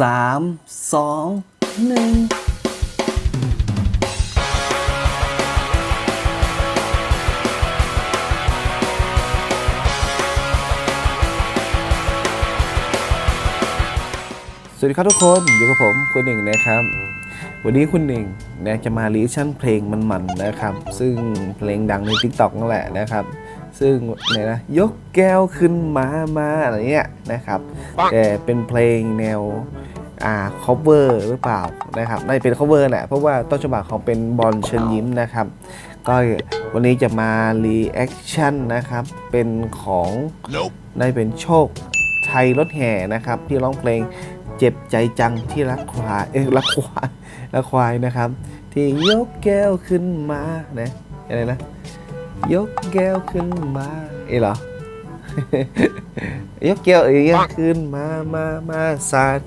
สามสองหนึ่งสวัสดีครับทุกคนอยู่กับผมคุณหนึ่งนะครับ วันนี้คุณหนึ่งนะจะมารีชั่นเพลงมันๆนะครับ ซึ่งเพลงดังใน TikTok นั่นแหละนะครับ ซึ่งเนี่ยนะยกแก้วขึ้นมามาอะไรเงี้ยนะครับแต่เป็นเพลงแนวอ่า cover หรือเปล่านะครับน่าจะเป็น cover แหละเพราะว่าต้นฉบับของเป็นบอลเชิญยิ้มนะครับ ก็วันนี้จะมา reaction นะครับ เป็นของได้เป็นโชคชัยรถแห่นะครับ ที่ร้องเพลงเจ็บใจจังที่รักควายเอ้ยรักควายรักควายนะครับ ที่ยกแก้วขึ้นมานะอะไรนะ ยกแก้วขึ้นมาเอ้ยเหรอ ยกแก้วเอ้ยขึ้นมามามาสาด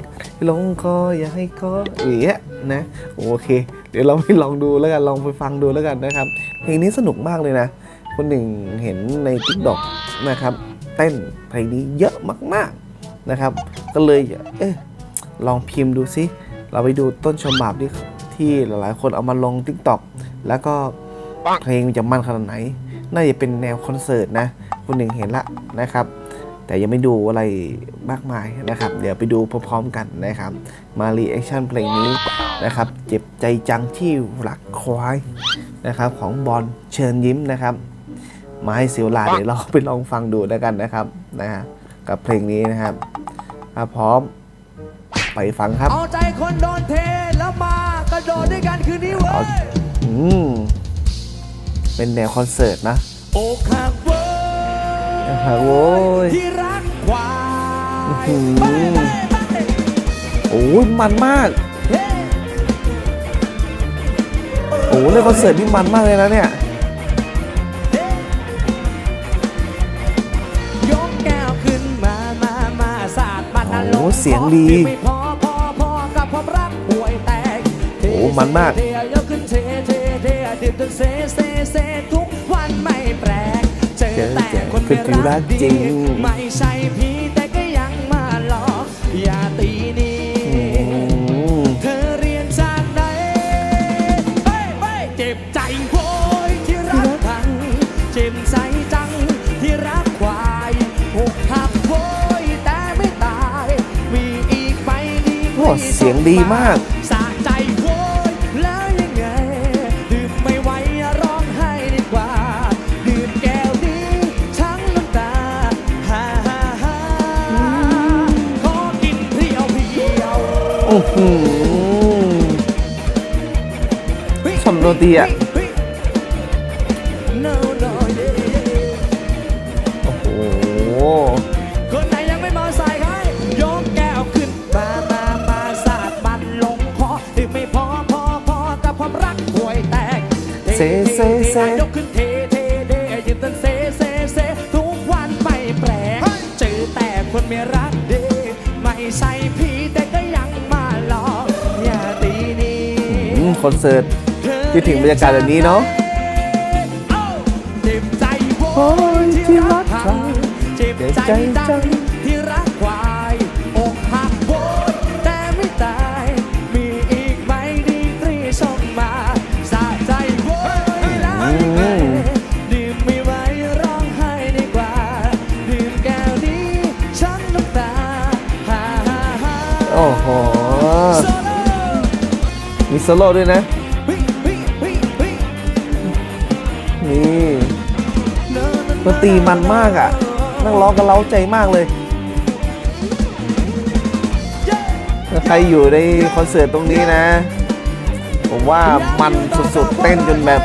ลงคออย่าให้คอเอ้ยนะโอเค เดี๋ยวเราไปลองดูแล้วกันลองไปฟังดูแล้วกันนะครับ เพลงนี้สนุกมากเลยนะ คนหนึ่งเห็นในทิกดอกนะครับ เต้นเพลงนี้เยอะมากๆนะครับ ก็เลยเอ๊ะลองพิมพ์ดูซิเราไปดูต้นฉบับที่ที่หลายๆ คนเอามาลง t ิ k t o k แล้วก็ เพลงจะมันขนาดไหน น่าจะเป็นแนวคอนเสิร์ตนะคนหนึ่งเห็นละนะครับ แต่ยังไม่ดูอะไรมากมายนะครับ เดี๋ยวไปดูพร้อมๆกันนะครับ มารีแอคชั่นเพลงนี้นะครับ เจ็บใจจังที่รักควายนะครับของบอลเชิญยิ้มนะครับ มาให้เสียวลาเดี๋ยวเราไปลองฟังดูแล้วกันนะครับนะฮะกับเพลงนี้นะครับถ้าพร้อมไปฟังครับ เอาใจคนโดนเทแล้วมากระโดดด้วยกันคืนนี้เว้เอายอืม เป็นแนวคอนเสิร์ตนะโอ้หักเว้อกหักเว้ยที่รักควายอื้อหือไปไปไปโอ้ยมันมากเฮ้โอ้เล่นคอนเสิร์ตนี่มันมากเลยนะเนี่ยเฮ้ยกแก้วขึ้นมามามาสาดมันอารมโอ้ณ์เสียงดี ไม่พอพอพอกับความรักป่วยแตกโอ้มันมาก เทยกขึ้นเทเท เทดื่มจนเซเซเซทุกวันไม่แปลกเจอแต่คนไม่รักจริง ไม่ใช่พี่แต่ก็ยังมาหลอกอย่าตีนีอืมเธอเรียนจากไหนเฮ้ยเฮ้ยเจ็บใจโว้ยที่รักพังเจ็บใจจังที่รักควายอกหักโว้ยแต่ไม่ตาย มีอีกไหมดีโอ้เสียงดีมาก อื้อหือชมดนตรีอะ No, no, yeah. โอ้โห คนไหนยังไม่มาใส่ให้ยกแก้วขึ้นมามามาสาดบันลงคอที่ไม่พอพอพอกับความรักห่วยแตกเซเซเซยกขึ้น คอนเสิร์ตคิดถึงบรรยากาศแบบนี้เนอะโว้ยที่รักพังเจ็บใจจังที่รักควายอกหักโวยแต่ไม่ตาย มีอีกไหมดีตรีส่งมาสะใจโวยแล้วไงดื่มไม่ไหวร้องไห้ดีกว่าดื่มแก้วนี้ฉันน้ำตาฮ่าฮ่าโอ้โห มีโซโล่ด้วยนะเฮ้ยเฮ้ยเฮ้ยเฮ้ยนี่ดนตรีมันมากอะ นั่งร้องกันเล้าใจมากเลยถ้าใครอยู่ในคอนเสิร์ตตรงนี้นะ ผมว่ามันสุดๆ เต้นจนแบบ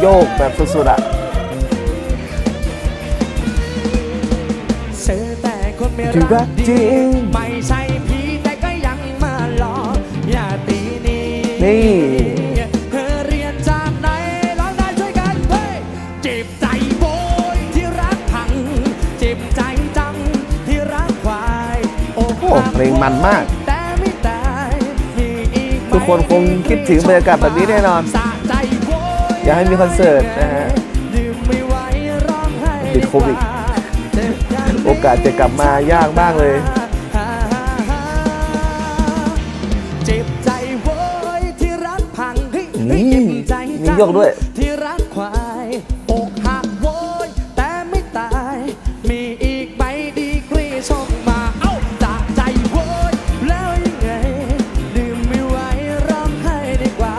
โยกแบบสุดๆอะเจอแต่คนไม่ที่รัรักกจริดีงไม่ใช่ นีนี่เธอเรียนจากไหนร้องได้ช่วยกันเฮ้ยเจ็บใจโบยที่รักพังเจ็บใจจังที่รักควายอกโอ้หักเพลงมันมากแต่ไม่ตายมีอีกไหมทุกคนคงคิดถึงบรรยากาศแบบนี้แน่นอนสะใจโว้อยากให้มีคอนเสิร์ตนะฮะดื่มไม่ไหวร้องไห้ติดโควิดโอกาสจะกลับมายากมากเลย ยกด้วย ที่รักควายอกหักโวยแต่ไม่ตาย มีอีกใบดีกรีส่งมา เอ้าจากใจโวยแล้วยังไง ดื่มไม่ไหวร้องไห้ดีกว่า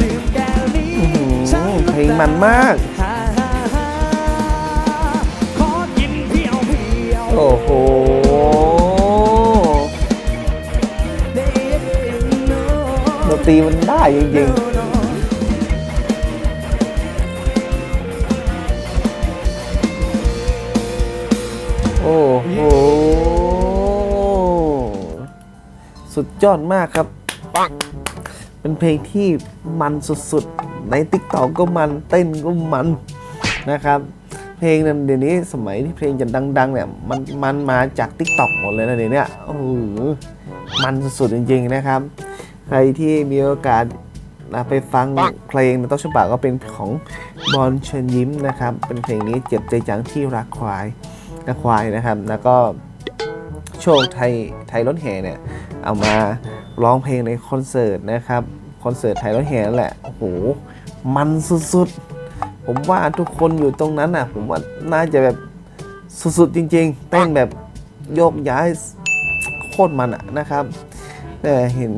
ดื่มแก้วนี้อื้อหือฉันเพลงมันมาก ฮ่าฮ่าฮ่าขอกินเพียวเพียวโอ้โห ดนตรีมันได้จริงๆ โอ้โห สุดยอดมากครับ เป็นเพลงที่มันสุดๆ ใน t ิ k t o k ก็มันเต้นก็มันนะครับ เพลงนั้นเดี๋ยวนี้สมัยที่เพลงจะดัง ๆ เนี่ย มันมันมาจาก t ิ k t o k หมดเลยนะเดี๋ยวนี้โอ้โหมันสุดๆ จริง ๆ นะครับ ใครที่มีโอกาสนะไปฟังเพลงในต้นฉบับก็เป็นของบอลเชิญยิ้มนะครับ เป็นเพลงนี้เจ็บใจจังที่รักควาย นะควายนะครับ แล้วก็โชคไทยไทยรถแห่เนี่ย เอามาร้องเพลงในคอนเสิร์ตนะครับ คอนเสิร์ตไทยรถแห่นั่นแหละ โอ้โห มันสุดๆ ผมว่าทุกคนอยู่ตรงนั้นน่ะ ผมว่าน่าจะแบบสุดๆจริง ๆ เต้นแบบโยกย้ายโคตรมันอะนะครับแต่เห็น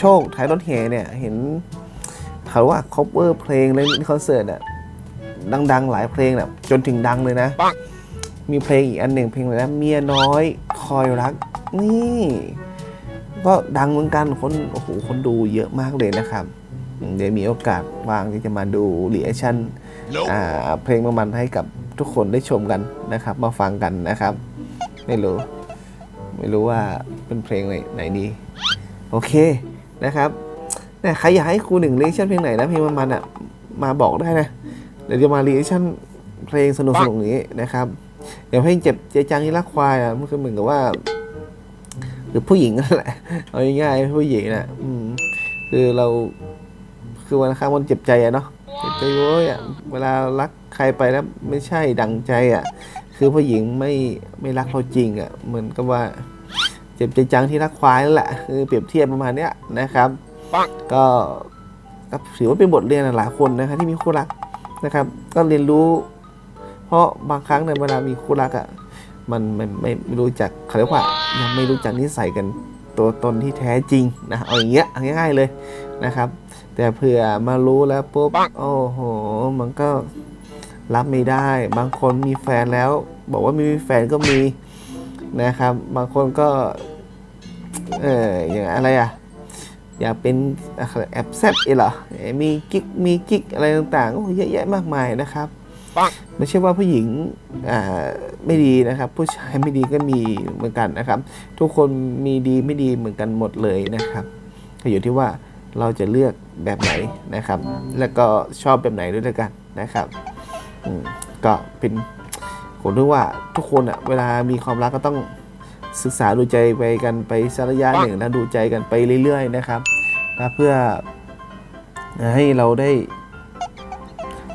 โชคไทยรถแห่เนี่ย เห็นเขาว่า cover เพลงในคอนเสิร์ตอะดัง ๆ หลายเพลงน่ะจนถึงดังเลยนะ มีเพลงอีกอันหนึ่งเพลงอะไรนะเมียน้อยคอยรัก นี่ ก็ดังเหมือนกันคนโอ้โหคนดูเยอะมากเลยนะครับอืมเดี๋ยวมีโอกาสว่างที่จะมาดูรีแอคชั่นอ่าเพลงประมันให้กับทุกคนได้ชมกันนะครับ มาฟังกันนะครับ ไม่รู้ ไม่รู้ว่าเป็นเพลงไหนไหนดีโอเคนะครับเนี่ยใครอยากให้ครูหนึ่งรีแอคชั่นเพลงไหนนะเพลงมันๆอะมาบอกได้นะ เดี๋ยวจะมารีแอคชั่นเพลงสนุกๆอย่างนี้นะครับ เดี๋ยวเพลงเจ็บใจจังที่รักควายอะมันคือเหมือนกับว่าหรือผู้หญิงนั่นแหละเอาง่ายๆผู้หญิงนะอืม คือเรา คือวันข้างมันเจ็บใจอะเนาะเจ็บใจโว้ยอะเวลารักใครไปแล้วไม่ใช่ดังใจอะคือผู้หญิงไม่ไม่รักเราจริงอะเหมือนกับว่า เจ็บใจจังที่รักควายนั่นแหละคือเปรียบเทียบประมาณเนี้ยนะครับก็ก็ถือว่าเป็นบทเรียนหลายคนนะครับที่มีคู่รักนะครับ ก็เรียนรู้ ราะบางครั้งในเวลามีคู่รักอะมันมันไม่ไม่รู้จักเขาเรียกว่ายังไม่รู้จักนิสัยกันตัวตนที่แท้จริงนะเอาอย่างเงี้ยเอาง่ายๆเลยนะครับ แต่เผื่อมารู้แล้วปุ๊บโอ้โห มันก็รับไม่ได้ บางคนมีแฟนแล้ว บอกว่าไม่มีแฟนก็มีนะครับ บางคนก็เอออย่างอะไรอะอยากเป็นแอบแซบเองเหรอเอ่อมีกิ๊กมีกิ๊กอะไรต่างๆโอ้เยอะแยะมากมายนะครับ ไม่ใช่ว่าผู้หญิงอ่าไม่ดีนะครับ ผู้ชายไม่ดีก็มีเหมือนกันนะครับ ทุกคนมีดีไม่ดีเหมือนกันหมดเลยนะครับก็อยู่ที่ว่าเราจะเลือกแบบไหนนะครับ แล้วก็ชอบแบบไหนด้วยแล้วกันนะครับอืมก็เป็นผมรู้ว่าทุกคนอะเวลามีความรักก็ต้องศึกษาดูใจไปกันไปสักระยะหนึ่งแล้วดูใจกันไปเรื่อย ๆ นะครับนะเพื่อให้เราได้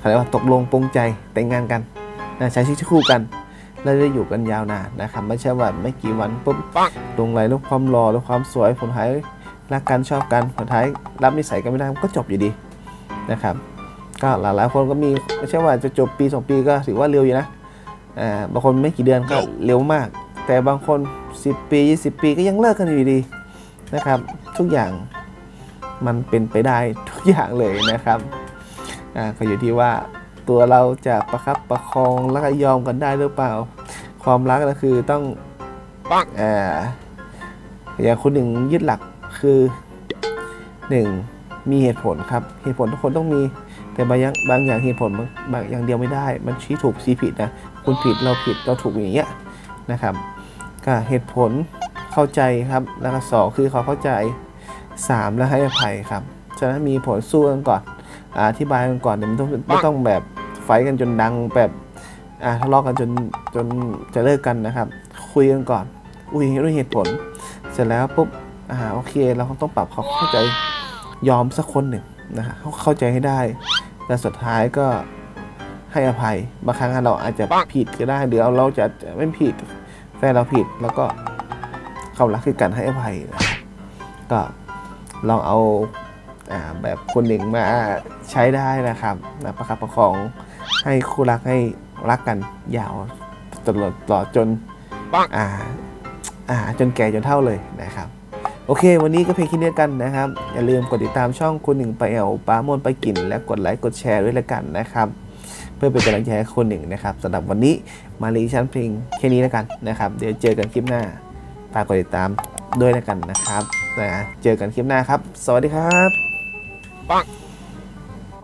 เขาเรียกว่าตกลงปรงใจแต่งงานกันนะใช้ชีวิตคู่กันแล้วได้อยู่กันยาวนานนะครับ ไม่ใช่ว่าไม่กี่วันปุ๊บลงไหลแล้วความหล่อแล้วความสวยผลท้ายรักกันชอบกันผลท้ายรับนิสัยกันไม่ได้มันก็จบอยู่ดีนะครับ ก็หลายๆคนก็มีไม่ใช่ว่าจะจบปี 2 ปีก็ถือว่าเร็วอยู่นะอ่าบางคนไม่กี่เดือนก็เร็วมาก แต่บางคน 10 ปี 20 ปีก็ยังเลิกกันอยู่ดีนะครับ ทุกอย่างมันเป็นไปได้ทุกอย่างเลยนะครับ อ่าก็อยู่ที่ว่าตัวเราจะประคับประคองแล้วก็ยอมกันได้หรือเปล่า ความรักก็คือต้องอ่าอย่างคนหนึ่งยึดหลักคือหนึ่งมีเหตุผลครับ เหตุผลทุกคนต้องมี แต่บางอย่างบางอย่างเหตุผลบางบางอย่างเดียวไม่ได้ มันชี้ถูกชี้ผิดนะคุณผิดเราผิดเราถูกอย่างเงี้ยนะครับ ก็เหตุผลเข้าใจครับ แล้วก็สองคือเขาเข้าใจสามแล้วให้อภัยครับ ฉะนั้นมีผลสู้กันก่อน อธิบายกันก่อนเดี๋ยวมันต้องไม่ต้องแบบไฟท์กันจนดังแบบอ่าทะเลาะกันจนจนจะเลิกกันนะครับ คุยกันก่อน อุ้ยด้วยเหตุผล เสร็จแล้วปุ๊บอ่าโอเค เราก็ต้องปรับเขาเข้าใจยอมสักคนหนึ่งนะฮะเขาเข้าใจให้ได้และสุดท้ายก็ให้อภัย บางครั้งเราอาจจะผิดก็ได้หรือเราจะไม่ผิด แฟนเราผิดแล้วก็เขารักคือการให้อภัยนะครับก็ลองเอาอ่า แบบคนหนึ่งมาใช้ได้นะครับนะประคับประคองให้คู่รักให้รักกันยาวตลอดตลอดจนอ่าอ่าจนแก่จนเท่าเลยนะครับโอเค วันนี้ก็เพียงแค่นี้กันนะครับ อย่าลืมกดติดตามช่องคนหนึ่งไปเอลป้ามนไปกิน และกดไลค์กดแชร์ด้วยละกันนะครับ เพื่อเป็นกำลังใจให้คนหนึ่งนะครับสำหรับวันนี้มาลีชั้นเพลงแค่นี้แล้วกันนะครับ เดี๋ยวเจอกันคลิปหน้าฝากกดติดตามด้วยแล้วกันนะครับนะเจอกันคลิปหน้าครับ สวัสดีครับ ปัง